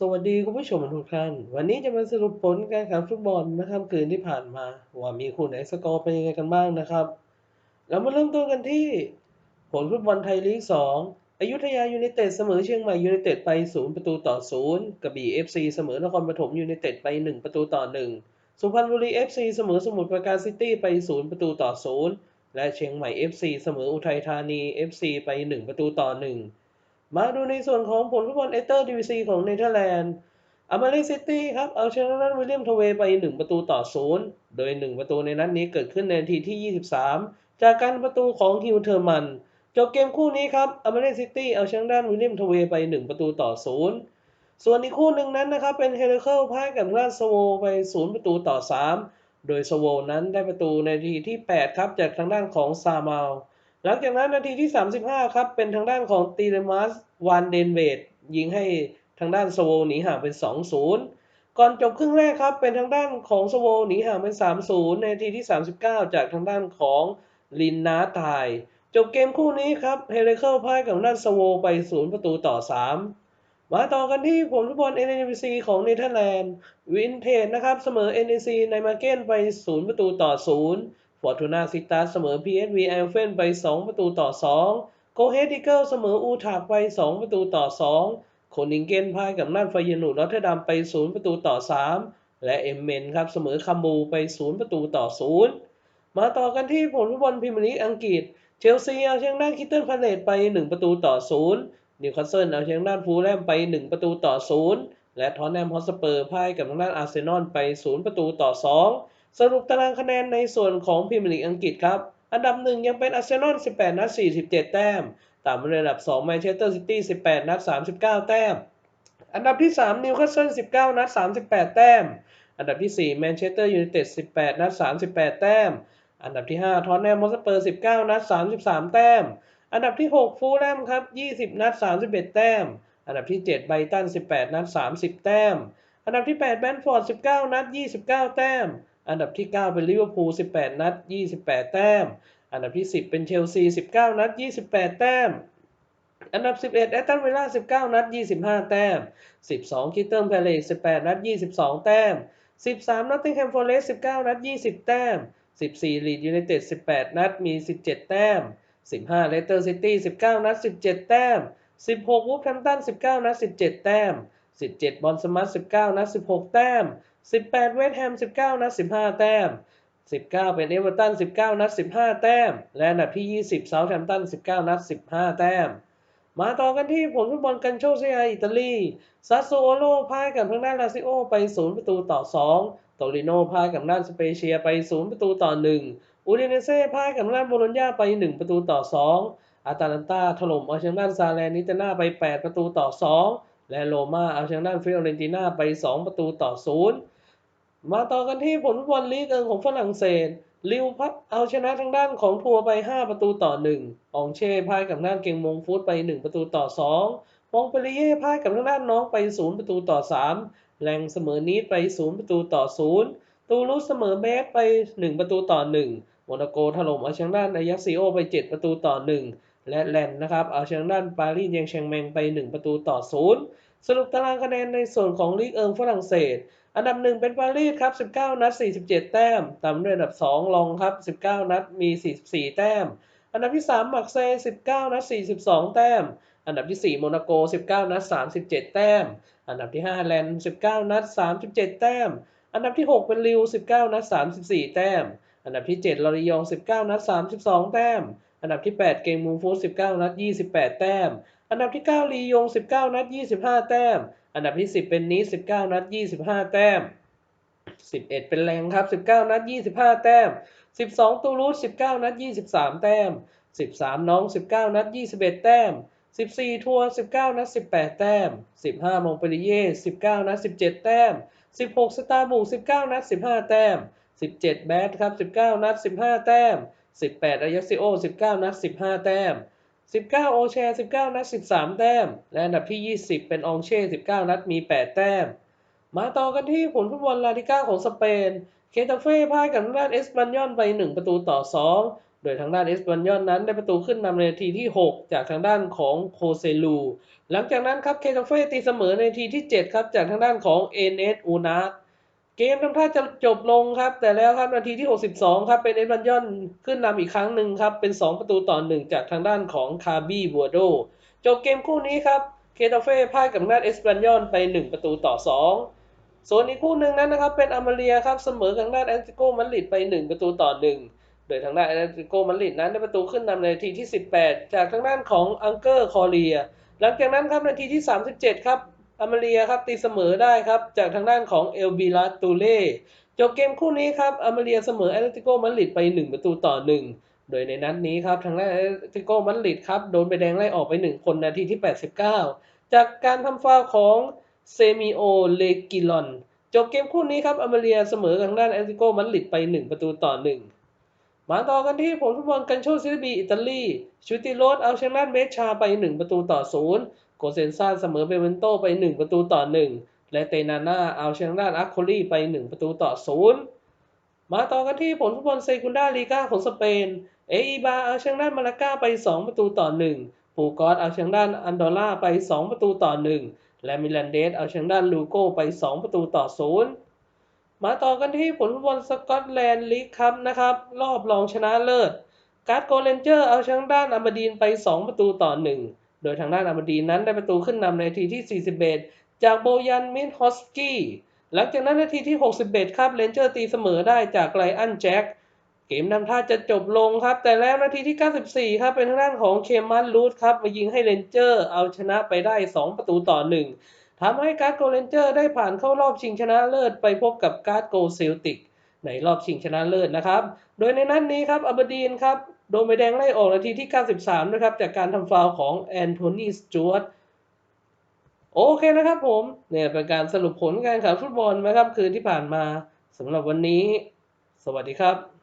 สวัสดีคุณผู้ชมทุกท่าน วันนี้จะมาสรุปผลการแข่งขันฟุตบอลเมื่อค่ำคืนที่ผ่านมา ว่ามีคู่ไหนสกอร์เป็นยังไงกันบ้างนะครับ เรามาเริ่มต้นกันที่ผลฟุตบอลไทยลีก 2 อยุธยายูไนเต็ดเสมอเชียงใหม่ยูไนเต็ดไป 0 ประตูต่อ 0กระบี่ FC เสมอนครปฐมยูไนเต็ดไป 1 ประตูต่อ 1 สุพรรณบุรี FC เสมอสมุทรปราการซิตี้ไป 0 ประตูต่อ 0 และเชียงใหม่ FC เสมออุทัยธานี FC ไป 1 ประตูต่อ 1 มาดูในส่วนของผลฟุตบอลเอเตอร์ดีวีซีของเนเธอร์แลนด์อเมาเลซิตี้ครับ เอาชนะนัทวิลเลียมทเวไป 1 ประตูต่อ 0 โดย 1 ประตูในนัดนนี้เกิดขึ้นในนาทีที่ 23 จากการประตูของฮิวเทอร์มันจบเกมคู่นี้ครับอเมาเลซิตี้เอาชนะด้านวิลเลียมทเวไป 1 ประตูต่อ 0 ส่วนอีกคู่หนึ่งนั้นนะครับเป็นเฮเลเคิลพ่ายกับราชสโวไป 0 ประตูต่อ 3 โดยสโวนั้นได้ประตูในนาทีที่ 8 ครับจากทางด้านของซามาล หลังจากนั้นนาทีที่ 35 ครับ เป็นทางด้านของตีเลมัสวานเดนเวดยิงให้ทางด้านสโวหนีห่างเป็น 2-0 ก่อนจบครึ่งแรกครับ เป็นทางด้านของสโวหนีห่างเป็น 3-0 ในนาทีที่ 39 จากทางด้านของลินนาตาย จบเกมคู่นี้ครับ เฮเลเคิลพ่ายกับด้านสโวไป 0 ประตูต่อ 3มาต่อกันที่ผลฟุตบอล NEC ของเนเธอร์แลนด์วินเทจนะครับ เสมอ NEC ในมาเก้นไป 0 ประตูต่อ 0 ฟอร์ตูนาซิตัสเสมอ PSV แอลเฟนไป 2 ประตูต่อ 2 โกเฮดิเกิลเสมออูทากไป 2 ประตูต่อ 2 โคนิงเกนพ่ายกับน่านไฟเยนูรอตเทอร์ดัมไป 0 ประตูต่อ 3 และเอมเมนครับเสมอคัมบูไป 0 ประตูต่อ 0 มาต่อกันที่ผลฟุตบอลพรีเมียร์ลีกอังกฤษ เชลซีเอาชนะด้านคิตเติลพาเลตไป 1 ประตูต่อ 0 นิวคาสเซิลเอาชนะด้านฟูลแลมไป 1 ประตูต่อ 0 และทอนแนมฮอสเปอร์พ่ายกับทางด้านอาร์เซนอลไป 0 ประตูต่อ 2 สรุปตารางคะแนนในส่วนของพรีเมียร์ลีกอังกฤษครับ อันดับ1ยังเป็นอาร์เซนอล 18 นัด 47 แต้ม ตามมาด้วยอันดับ 2 แมนเชสเตอร์ซิตี้ 18 นัด 39 แต้ม อันดับที่ 3 นิวคาสเซิล 19 นัด 38 แต้ม อันดับที่ 4 แมนเชสเตอร์ยูไนเต็ด 18 นัด 38 แต้ม อันดับที่ 5 ทอนแนมฮอสเปอร์ 19 นัด 33 แต้ม อันดับที่ 6 ฟูลแลมครับ 20 นัด 31 แต้ม อันดับที่ 7 ไบรตัน 18 นัด 30 แต้ม อันดับที่ 8 แบนฟอร์ด 19 นัด 29 แต้ม อันดับที่ 9 เป็นลิเวอร์พูล18 นัด 28 แต้ม อันดับที่ 10 เป็นเชลซี 19 นัด 28 แต้ม อันดับ 11 แอตตันวิลล่า 19 นัด 25 แต้ม 12คิตเติลแพเลส18 นัด 22 แต้ม 13 นอตติงแฮมฟอร์เรสต์19 นัด 20 แต้ม 14 ลีดยูไนเต็ด 18 นัด มี 17 แต้ม 15 เลสเตอร์ซิตี้ 19 นัด 17 แต้ม 16 วูฟแฮมตัน 19 นัด 17 แต้ม 17 บอลสมัต19 นัด 16 แต้ม 18 เวสต์แฮม 19 นัด 15 แต้ม 19 เป็นเอเวอร์ตัน 19 นัด 15 แต้ม และอันดับที่ 20 เซาท์แฮมป์ตัน 19 นัด 15 แต้ม มาต่อกันที่ผลฟุตบอลกันโชเซียอิตาลีซัสโซโอโลพ่ายกับทางด้านลาซิโอไป 0 ประตูต่อ 2 โตริโนพ่ายกับด้านสเปเชียไป 0 ประตูต่อ 1 อูดิเนเซ่พ่ายกับด้านโบโลญญาไป 1 ประตูต่อ 2อาตาลันตาถล่มเอาชนะด้านซาแลนิตาน่าไป 8 ประตูต่อ 2 และโรม่าเอาชนะด้านฟิโอเรนติน่าไป 2 ประตูต่อ0มาต่อกันที่ผลฟุตบอลลีกเอิงของฝรั่งเศสลิวพับเอาชนะทางด้านของทัวร์ไป 5 ประตูต่อ 1อองเช่พ่ายกับด้านเกงมงฟุตไป 1 ประตูต่อ 2 มองเปรีเย่พ่ายกับทางด้านน้องไป 0 ประตูต่อ 3 แรงเสมอนีดไป 0 ประตูต่อ 0 ตูรุสเสมอเบสไป 1 ประตูต่อ 1 โมนาโกถล่มเอาชนะด้านอายักซิโอไป 7 ประตูต่อ 1 และแลนนะครับเอาชนะด้านปารีสแยงแชงแมงไป 1 ประตูต่อ 0 สรุปตารางคะแนนในส่วนของลีกเอิงฝรั่งเศส อันดับ 1 เป็นปารีสครับ 19 นัด 47 แต้ม ตามด้วยอันดับ 2 ลองครับ 19 นัดมี 44 แต้ม อันดับที่ 3 มักเซ่19 นัด 42 แต้ม อันดับที่ 4 โมนาโก 19 นัด 37 แต้ม อันดับที่ 5 แลนด์19 นัด 37 แต้ม อันดับที่ 6 เป็นลิว 19 นัด 34 แต้ม อันดับที่ 7 ลอริยอง 19 นัด 32 แต้ม อันดับที่ 8 เกงมูฟูส19 นัด 28 แต้ม อันดับที่ 9 ลียง 19 นัด 25 แต้ม อันดับที่ 10 เป็นนีส19 นัด 25 แต้ม 11 เป็นแรงครับ 19 นัด 25 แต้ม 12 ตูรูส19 นัด 23 แต้ม 13 น้อง 19 นัด 21 แต้ม 14 ทัวร์ 19 นัด 18 แต้ม 15 มงเปรีเย่19 นัด 17 แต้ม 16 สตาร์บุก19 นัด 15 แต้ม 17 แบทครับ 19 นัด 15 แต้ม 18อายักซิโอ 19 นัด 15 แต้ม 19 โอแชร์ 19 นัด 13 แต้ม และอันดับที่ 20 เป็นองเช่ 19 นัด มี 8 แต้ม มาต่อกันที่ผลฟุตบอลลาลิก้าของสเปน เคตาเฟ่พ่ายกับทางด้านเอสปันยอนไป 1 ประตูต่อ 2 โดยทางด้านเอสปันยอนนั้นได้ประตูขึ้นนำในนาทีที่ 6 จากทางด้านของโคเซลู หลังจากนั้นครับเคทาเฟ่ตีเสมอในนาทีที่ 7 ครับจากทางด้านของเอเนสอูนาร์ เกมทำท่าจะจบลงครับ แต่แล้วครับนาทีที่ 62 ครับ เป็นเอสปันยอนขึ้นนำอีกครั้งหนึ่งครับ เป็น 2 ประตูต่อ1จากทางด้านของคาร์บี้บัวโดจบเกมคู่นี้ครับเคทาเฟ่พ่ายกับทางด้านเอสปันยอนไป 1 ประตูต่อ 2 ส่วนอีกคู่หนึ่งนั้นนะครับ เป็นอามาเรียครับ เสมอกับทางด้านแอตเลติโกมาดริดไป 1 ประตูต่อ 1 โดยทางด้านแอตเลติโกมาดริดนั้นได้ประตูขึ้นนำในนาทีที่ 18 จากทางด้านของอังเกอร์คอเรีย หลังจากนั้นครับนาทีที่ 37 ครับ อามาเรียครับตีเสมอได้ครับจากทางด้านของเอลบิลาตูเล่จบเกมคู่นี้ครับอามาเรียเสมอแอตเลติโกมาดริดไป 1 ประตูต่อ 1 โดยในนัดนี้ครับทางด้านแอตเลติโกมาดริดครับโดนใบแดงไล่ออกไป 1 คนนาทีที่ 89 จากการทำฟาวของเซมิโอเลกิลอนจบเกมคู่นี้ครับอามาเรียเสมอทางด้านแอตเลติโกมาดริดไป 1 ประตูต่อ 1 มาต่อกันที่ผลฟุตบอลกันโชซิลบีอิตาลีชูติโรสเอาชนะเบชชาไป 1 ประตูต่อ 0 เซนซ่าเสมอเบเวนโตไป 1 ประตูต่อ 1 และเตนาน่าเอาชนะอัคโคลีไป 1 ประตูต่อ 0 มาต่อกันที่ผลฟุตบอลเซกุนดาลีกาของสเปน เออีบาเอาชนะมาลาก้าไป 2 ประตูต่อ 1 ปูกอสเอาชนะอันดอร่าไป 2 ประตูต่อ 1 และมิลันเดสเอาชนะลูโกไป 2 ประตูต่อ 0 มาต่อกันที่ผลฟุตบอลสกอตแลนด์ลีกคัพนะครับรอบรองชนะเลิศการ์ดโกเลนเจอร์เอาชนะด้านอามาดีนไป 2 ประตูต่อ 1 โดยทางด้านอามาดีนนั้นได้ประตูขึ้นนำในนาทีที่ 41 จากโบยันมินฮอสกี้หลังจากนั้นนาทีที่ 61 ครับเลนเจอร์ตีเสมอได้จากไลอันแจ็คเกมนำท่าจะจบลงครับ แต่แล้วนาทีที่ 94 ครับ เป็นทางด้านของเคมันลูดครับมายิงให้เรนเจอร์เอาชนะไปได้ 2 ประตูต่อ 1ทำให้การ์ดโกเลนเจอร์ได้ผ่านเข้ารอบชิงชนะเลิศไปพบกับการ์ดโกเซลติกในรอบชิงชนะเลิศนะครับ โดยในนัดนนี้ครับอาบดีนครับ ดนใบแดงไล่ออกนาทีที่ 93 นะครับ จากการทำฟาวล์ของแอนโทนีสจวตโอเคนะครับผม เนี่ยเป็นการสรุปผลการแข่งขันฟุตบอลนะครับคืนที่ผ่านมาสำหรับวันนี้ สวัสดีครับ